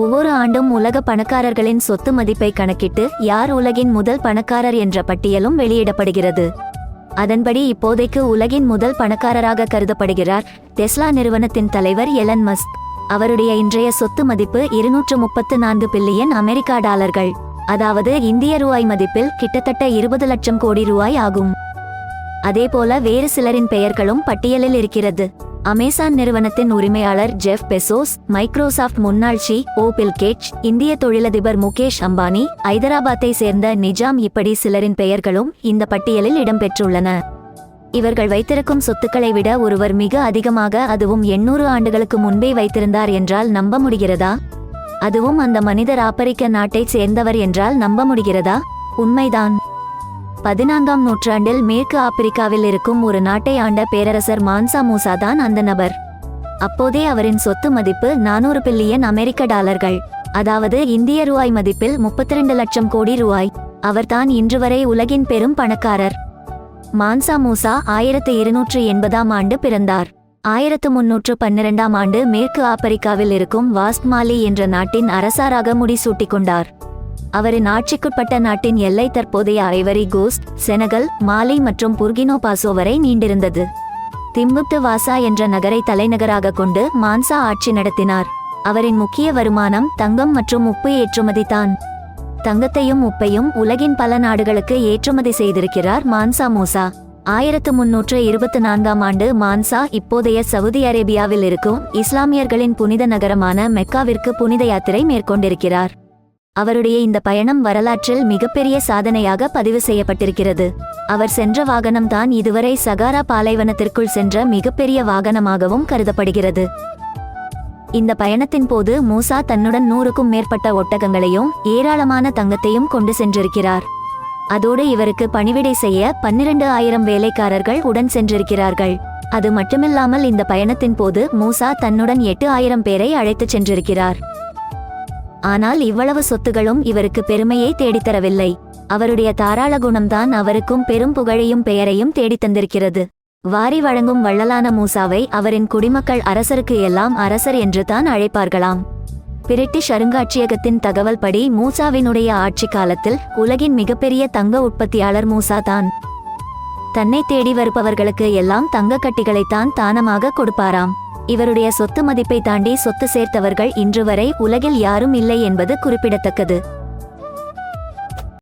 ஒவ்வொரு ஆண்டும் உலக பணக்காரர்களின் சொத்து மதிப்பை கணக்கிட்டு யார் உலகின் முதல் பணக்காரர் என்ற பட்டியலும் வெளியிடப்படுகிறது. அதன்படி இப்போதைக்கு உலகின் முதல் பணக்காரராக கருதப்படுகிறார் டெஸ்லா நிறுவனத்தின் தலைவர் எலன் மஸ்க். அவருடைய இன்றைய சொத்து மதிப்பு இருநூற்று முப்பத்து நான்கு பில்லியன் அமெரிக்கா டாலர்கள். அதாவது இந்திய ரூபாய் மதிப்பில் கிட்டத்தட்ட இருபது லட்சம் கோடி ரூபாய் ஆகும். அதேபோல வேறு சிலரின் பெயர்களும் பட்டியலில் இருக்கிறது. அமேசான் நிறுவனத்தின் உரிமையாளர் ஜெஃப் பெசோஸ் மைக்ரோசாஃப்ட் முன்னாள் C E O Bill Gates இந்திய தொழிலதிபர் முகேஷ் அம்பானி ஐதராபாத்தை சேர்ந்த நிஜாம் இப்படி சிலரின் பெயர்களும் இந்த பட்டியலில் இடம்பெற்றுள்ளன. இவர்கள் வைத்திருக்கும் சொத்துக்களை விட ஒருவர் மிக அதிகமாக அதுவும் எண்ணூறு ஆண்டுகளுக்கு முன்பே வைத்திருந்தார் என்றால் நம்ப முடிகிறதா? அதுவும் அந்த மனிதர் ஆப்பிரிக்க நாட்டைச் சேர்ந்தவர் என்றால் நம்ப முடிகிறதா? உண்மைதான். பதினான்காம் நூற்றாண்டில் மேற்கு ஆப்பிரிக்காவில் இருக்கும் ஒரு நாட்டை ஆண்ட பேரரசர் மான்சா மூசா தான் அந்த நபர். அப்போதே அவரின் சொத்து மதிப்பு நானூறு பில்லியன் அமெரிக்க டாலர்கள். அதாவது இந்திய ரூபாய் மதிப்பில் 32 லட்சம் கோடி ரூபாய். அவர்தான் இன்று வரை உலகின் பெரும் பணக்காரர். மான்சா மூசா ஆயிரத்து இருநூற்று எண்பதாம் ஆண்டு பிறந்தார். ஆயிரத்து முன்னூற்று பன்னிரெண்டாம் ஆண்டு மேற்கு ஆப்பிரிக்காவில் இருக்கும் வாஸ்ட்மாலி என்ற நாட்டின் அரசாராக முடிசூட்டிக் கொண்டார். அவரின் ஆட்சிக்குட்பட்ட நாட்டின் எல்லை தற்போதைய ஐவரி கோஸ்ட் செனகல் மாலி மற்றும் புர்கினோ பாசோ வரை நீண்டிருந்தது. திம்புக்து வாசா என்ற நகரை தலைநகராக கொண்டு மான்சா ஆட்சி நடத்தினார். அவரின் முக்கிய வருமானம் தங்கம் மற்றும் உப்பு ஏற்றுமதி தான். தங்கத்தையும் உப்பையும் உலகின் பல நாடுகளுக்கு ஏற்றுமதி செய்திருக்கிறார் மான்சா மூசா. ஆயிரத்து முன்னூற்று இருபத்தி நான்காம் ஆண்டு மான்சா இப்போதைய சவுதி அரேபியாவில் இருக்கும் இஸ்லாமியர்களின் புனித நகரமான மெக்காவிற்கு புனித யாத்திரை மேற்கொண்டிருக்கிறார். அவருடைய இந்த பயணம் வரலாற்றில் மிகப்பெரிய சாதனையாக பதிவு செய்யப்பட்டிருக்கிறது. அவர் சென்ற வாகனம்தான் இதுவரை சகாரா பாலைவனத்திற்குள் சென்ற மிகப்பெரிய வாகனமாகவும் கருதப்படுகிறது. இந்த பயணத்தின் போது மூசா தன்னுடன் நூறுக்கும் மேற்பட்ட ஒட்டகங்களையும் ஏராளமான தங்கத்தையும் கொண்டு சென்றிருக்கிறார். அதோடு இவருக்கு பணிவிடை செய்ய பன்னிரண்டு ஆயிரம் வேலைக்காரர்கள் உடன் சென்றிருக்கிறார்கள். அது மட்டுமில்லாமல் இந்த பயணத்தின் போது மூசா தன்னுடன் எட்டு ஆயிரம் பேரை அழைத்துச் சென்றிருக்கிறார். ஆனால் இவ்வளவு சொத்துகளும் இவருக்கு பெருமையை தேடித்தரவில்லை. அவருடைய தாராள குணம்தான் அவருக்கும் பெரும் புகழையும் பெயரையும் தேடித் தந்திருக்கிறது வாரி வழங்கும் வள்ளலான மூசாவை அவரின் குடிமக்கள் அரசருக்கு எல்லாம் அரசர் என்று தான் அழைப்பார்களாம். பிரிட்டிஷ் அருங்காட்சியகத்தின் தகவல் படி மூசாவினுடைய ஆட்சி காலத்தில் உலகின் மிகப்பெரிய தங்க உற்பத்தியாளர் மூசா தான். தன்னை தேடி வருபவர்களுக்கு எல்லாம் தங்க கட்டிகளைத்தான் தானமாக கொடுப்பாராம். இவருடைய சொத்து மதிப்பை தாண்டி சொத்து சேர்த்தவர்கள் இன்று வரை உலகில் யாரும் இல்லை என்பது குறிப்பிடத்தக்கது.